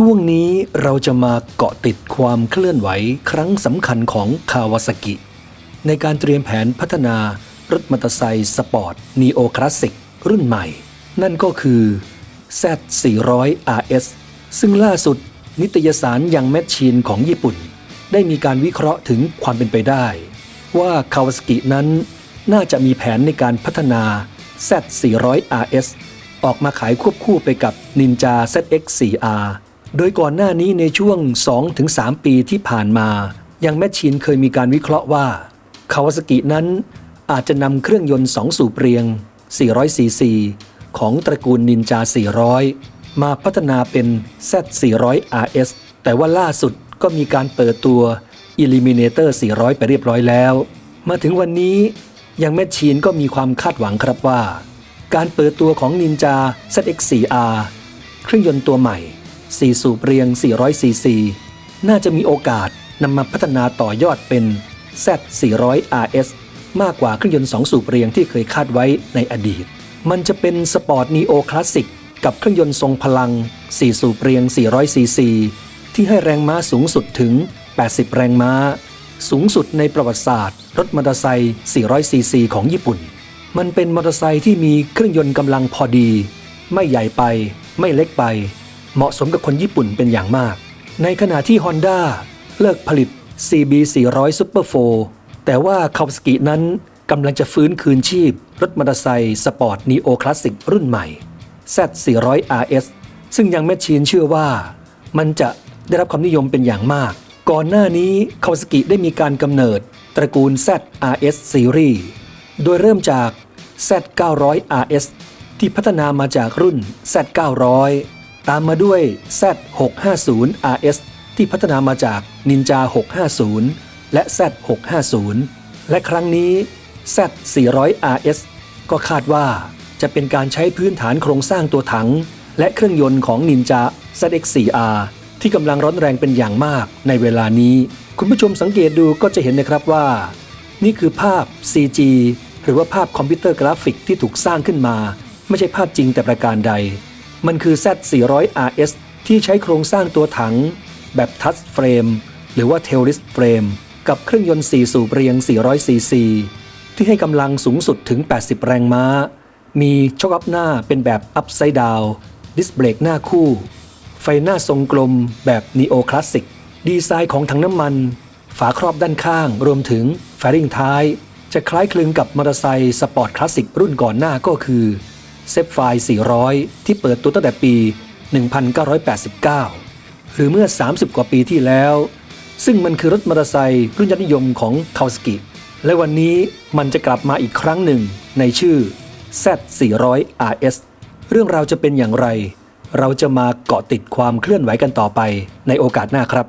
ช่วงนี้เราจะมาเกาะติดความเคลื่อนไหวครั้งสำคัญของคาวาซากิ ในการเตรียมแผนพัฒนารถมอเตอร์ไซค์สปอร์ต Neo Classic รุ่นใหม่ นั่นก็คือ Z 400 RS ซึ่งล่าสุดนิตยสารยังแมชชีนของญี่ปุ่น ได้มีการวิเคราะห์ถึงความเป็นไปได้ ว่าคาวาซากินั้นน่าจะมีแผนในการพัฒนา Z 400 RS ออกมาขายควบคู่ไปกับ Ninja ZX 4R โดยก่อนหน้านี้ในช่วง 2-3 ปีที่ผ่านมา ยังแมชชีนเคยมีการวิเคราะห์ว่าคาวาซากินั้นอาจจะนำเครื่องยนต์ 2 สูบเรียง 400 cc ของตระกูล Ninja 400 มาพัฒนาเป็น Z 400 RS แต่ว่าล่าสุดก็มีการเปิดตัว Eliminator 400 ไปเรียบร้อยแล้ว มาถึงวันนี้ยังแมชชีนก็มีความคาดหวังครับว่า การเปิดตัวของ Ninja ZX4R เครื่องยนต์ตัวใหม่ 4 สูบเรียง 400 cc น่าจะมีโอกาสนำมาพัฒนาต่อยอดเป็น Z 400 RS มากกว่าเครื่องยนต์ 2 สูบเรียงที่เคยคาดไว้ในอดีต มันจะเป็นสปอร์ตนีโอคลาสสิกกับเครื่องยนต์ทรงพลัง 4 สูบเรียง 400 cc ที่ให้แรงม้าสูงสุดถึง 80 แรงม้า สูงสุดในประวัติศาสตร์ รถมอเตอร์ไซค์ 400 cc ของญี่ปุ่น มันเป็นมอเตอร์ไซค์ที่มีเครื่องยนต์กำลังพอดี ไม่ใหญ่ไป ไม่เล็กไป เหมาะสมกับคนญี่ปุ่นเป็นอย่างมาก ในขณะที่ Honda เลิกผลิต CB 400 Super 4แต่ว่าคาวาซากินั้นกำลังจะฟื้นคืนชีพ รถมอเตอร์ไซค์สปอร์ตนีโอคลาสสิกรุ่นใหม่ Z 400 RS ซึ่งยังแมชชีนเชื่อว่ามันจะได้รับความนิยมเป็นอย่างมาก ก่อนหน้านี้คาวาซากิได้มีการกำเนิดตระกูล Z RS Series โดยเริ่มจาก Z 900 RS ที่พัฒนามาจากรุ่น Z 900 ตามมาด้วย Z 650 RS ที่พัฒนามาจาก Ninja 650 และ Z 650 และครั้งนี้ Z 400 RS ก็คาดว่าจะเป็นการใช้พื้นฐานโครงสร้างตัวถัง และเครื่องยนต์ของ Ninja ZX4R ที่กำลังร้อนแรงเป็นอย่างมากในเวลานี้ คุณผู้ชมสังเกตดูก็จะเห็นนะครับว่า นี่คือภาพ CG หรือว่าภาพคอมพิวเตอร์กราฟิกที่ถูกสร้างขึ้นมา ไม่ใช่ภาพจริงแต่ประการใด มันคือ Z 400 RS ที่ใช้โครงสร้างตัวถัง แบบทัชเฟรมหรือว่าเทลลิสเฟรมกับเครื่องยนต์ 4 สูบเรียง 400 cc ที่ให้กำลังสูงสุดถึง 80 แรงม้า มีช็อคอัพหน้าเป็นแบบอัพไซด์ดาวดิสเบรกหน้าคู่ ไฟหน้าทรงกลมแบบนีโอคลาสสิก ดีไซน์ของถังน้ำมัน ฝาครอบด้านข้าง รวมถึงแฟริงท้าย จะคล้ายคลึงกับมอเตอร์ไซค์สปอร์ตคลาสสิกรุ่นก่อนหน้าก็คือ เซฟไฟ400 ที่เปิดตัวตั้งแต่ปี 1989 หรือเมื่อ 30 กว่าปีที่แล้ว ซึ่งมันคือรถมอเตอร์ไซค์รุ่นยอดนิยมของคาวสกิและวันนี้มันจะกลับมาอีกครั้งหนึ่งในชื่อ Z 400 RS เรื่องราวจะเป็นอย่างไร เราจะมาเกาะติดความเคลื่อนไหวกันต่อไปในโอกาสหน้าครับ